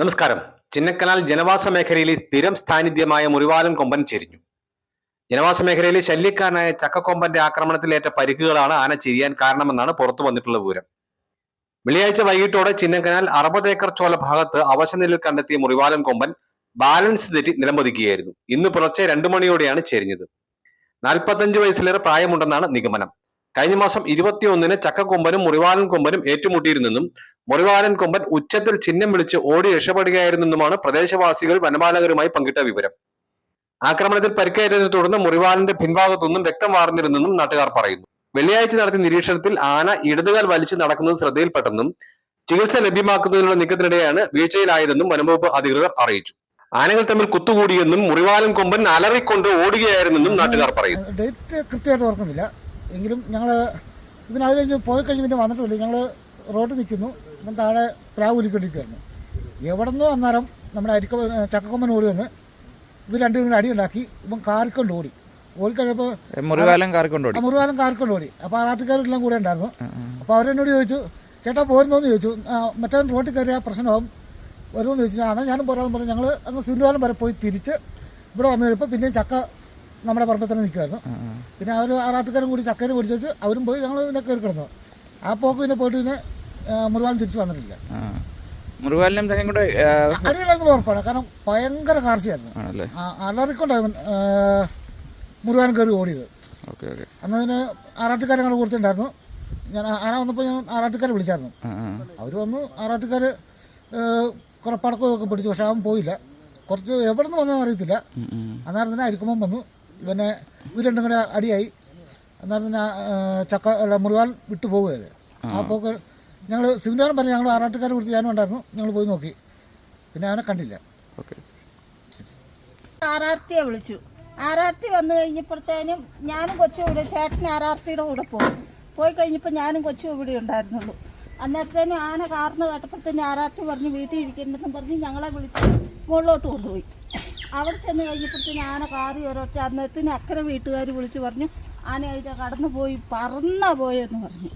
നമസ്കാരം. ചിന്നക്കനാൽ ജനവാസ മേഖലയിലെ സ്ഥിരം സാന്നിധ്യമായ മുറിവാലൻ കൊമ്പൻ ചെരിഞ്ഞു. ജനവാസ മേഖലയിലെ ശല്യക്കാരനായ ചക്കക്കൊമ്പന്റെ ആക്രമണത്തിലേറ്റ പരിക്കുകളാണ് ആന ചെരിയാൻ കാരണമെന്നാണ് പുറത്തു വന്നിട്ടുള്ള വിവരം. വെള്ളിയാഴ്ച വൈകിട്ടോടെ ചിന്നക്കനാൽ അറുപത് ഏക്കർ ചോല ഭാഗത്ത് അവശനിലയിൽ കണ്ടെത്തിയ മുറിവാലൻ കൊമ്പൻ ബാലൻസ് തെറ്റി നിലംപതിക്കുകയായിരുന്നു. ഇന്ന് പുലർച്ചെ രണ്ടു മണിയോടെയാണ് ചെരിഞ്ഞത്. നാൽപ്പത്തഞ്ച് വയസ്സിലേറെ പ്രായമുണ്ടെന്നാണ് നിഗമനം. കഴിഞ്ഞ മാസം ഇരുപത്തിയൊന്നിന് ചക്കക്കൊമ്പനും മുറിവാലൻ കൊമ്പനും ഏറ്റുമുട്ടിയിരുന്നെന്നും മുറിവാലൻ കൊമ്പൻ ഉച്ചത്തിൽ ചിഹ്നം വിളിച്ച് ഓടി രക്ഷപ്പെടുകയായിരുന്നെന്നുമാണ് പ്രദേശവാസികൾ വനപാലകരുമായി പങ്കിട്ട വിവരം. ആക്രമണത്തിൽ പരിക്കേറ്റതിനെ തുടർന്ന് മുറിവാലിന്റെ പിൻഭാഗത്തൊന്നും രക്തം വാർന്നിരുന്നെന്നും നാട്ടുകാർ പറയുന്നു. വെള്ളിയാഴ്ച നടത്തിയ നിരീക്ഷണത്തിൽ ആന ഇടതുകാൽ വലിച്ചു നടക്കുന്നത് ശ്രദ്ധയിൽപ്പെട്ടെന്നും ചികിത്സ ലഭ്യമാക്കുന്നതിനുള്ള നീക്കത്തിനിടെയാണ് വീഴ്ചയിലായതെന്നും വനംവകുപ്പ് അധികൃതർ അറിയിച്ചു. ആനകൾ തമ്മിൽ കുത്തുകൂടിയെന്നും മുറിവാലൻ കൊമ്പൻ അലറിക്കൊണ്ട് ഓടുകയായിരുന്നെന്നും നാട്ടുകാർ പറയുന്നു. ഡേറ്റ് കൃത്യമായിട്ട് ഓർക്കുന്നില്ല. എങ്കിലും ഞങ്ങൾ പിന്നെ അത് കഴിഞ്ഞ് പോയി കഴിഞ്ഞ് പിന്നെ വന്നിട്ടില്ല ഞങ്ങൾ റോഡിൽ നിൽക്കുന്നു. അപ്പം താഴെ പ്ലാവ് ഉരുക്കൊണ്ടിരിക്കുകയായിരുന്നു എവിടെ നിന്നോ അന്നേരം നമ്മുടെ അരിക്ക ചക്കക്കൊമ്പൻ ഓടി വന്ന് ഇവർ രണ്ടു കൂടി അടിയുണ്ടാക്കി. ഇപ്പം കാറിക്കൊണ്ട് ഓടി. ഓടിക്കഴിഞ്ഞപ്പോൾ മുറിവാലം കാറിക്കൊണ്ടോടി മുറിവാലം കാറിക്കൊണ്ട് ഓടി. അപ്പോൾ ആറാട്ടുകാരെല്ലാം കൂടെ ഉണ്ടായിരുന്നു. അപ്പോൾ അവരെന്നോട് ചോദിച്ചു ചേട്ടാ പോരുന്നോന്ന് ചോദിച്ചു. മറ്റേ റോട്ടിൽ കയറിയ പ്രശ്നമാവും. വരുമെന്ന് ചോദിച്ചു. ആണ് ഞാനും പോരാന്ന് പറഞ്ഞു. ഞങ്ങൾ അങ്ങ് സിന്ധുവാലം വരെ പോയി തിരിച്ച് ഇവിടെ വന്നു കഴിഞ്ഞപ്പോൾ പിന്നെയും ചക്ക നമ്മുടെ പറമ്പിൽ തന്നെ നിൽക്കുമായിരുന്നു പിന്നെ അവർ ആറാട്ടുകാരും കൂടി ചക്കേനെ പിടിച്ചു വെച്ച് അവരും പോയി ഞങ്ങൾ പിന്നെ കയറി കിടന്നു. ആ പോക്ക് പിന്നെ പോയിട്ട് പിന്നെ മുറിവാലം തിരിച്ചു വന്നിട്ടില്ല. മുറിവാലിനും തന്നെയും കൂടെ അടിയിലായിരുന്നു ഉറപ്പാണ്. കാരണം ഭയങ്കര കാർച്ചയായിരുന്നു. അലറിക്കൊണ്ടാണ് മുറിവാലം കയറി ഓടിയത്. Okay okay. അന്ന് പിന്നെ ആറാട്ടുകാരെ ഞങ്ങൾ കൊടുത്തിട്ടുണ്ടായിരുന്നു. ഞാൻ ആന വന്നപ്പോൾ ഞാൻ ആറാട്ടുകാരെ വിളിച്ചായിരുന്നു. അവർ വന്നു ആറാട്ടുകാർ കുറേ പടക്കമൊക്കെ പിടിച്ചു പക്ഷെ അവൻ പോയില്ല. കുറച്ച് എവിടെ നിന്ന് വന്നതെന്ന് അറിയത്തില്ല. അന്നേരം തന്നെ അരിക്കുമ്പം വന്നു. ഇവനെ ഇവർ രണ്ടും കൂടെ അടിയായി. അന്നേരം തന്നെ ചക്ക അല്ല മുറിവാൽ വിട്ടു പോവുകയത് ആ. പോക്ക് ഞങ്ങൾ സിമിനാരം പറഞ്ഞു ഞങ്ങൾ ആറാട്ടുകാരെ കൊടുത്ത് ഞാനും ഉണ്ടായിരുന്നു. ഞങ്ങൾ പോയി നോക്കി. പിന്നെ അവനെ കണ്ടില്ല. ഓക്കെ. ആറാർത്തിയെ വിളിച്ചു. ആറാർത്തി വന്നു കഴിഞ്ഞപ്പോഴത്തേനും ഞാനും കൊച്ചു ഇവിടെ ചേട്ടൻ ആറാർത്തിയുടെ കൂടെ പോകും പോയി കഴിഞ്ഞപ്പോൾ ഞാനും കൊച്ചു ഇവിടെ ഉണ്ടായിരുന്നുള്ളൂ. അന്നേരത്തേനും ആന കാർന്ന് കേട്ടപ്പോഴത്തേനും ആറാർത്തി പറഞ്ഞ് വീട്ടിൽ ഇരിക്കേണ്ടെന്നും പറഞ്ഞ് ഞങ്ങളെ വിളിച്ച് മുകളിലോട്ട് കൊണ്ടുപോയി. അവിടെ ചെന്ന് കഴിഞ്ഞപ്പോഴത്തേനും ആന കാറി ഒരൊറ്റ. അന്നേരത്തിന് അക്കരെ വീട്ടുകാർ വിളിച്ച് പറഞ്ഞു ആന അതിന്റെ കടന്നു പോയി പറന്നാ പോയെന്ന് പറഞ്ഞു.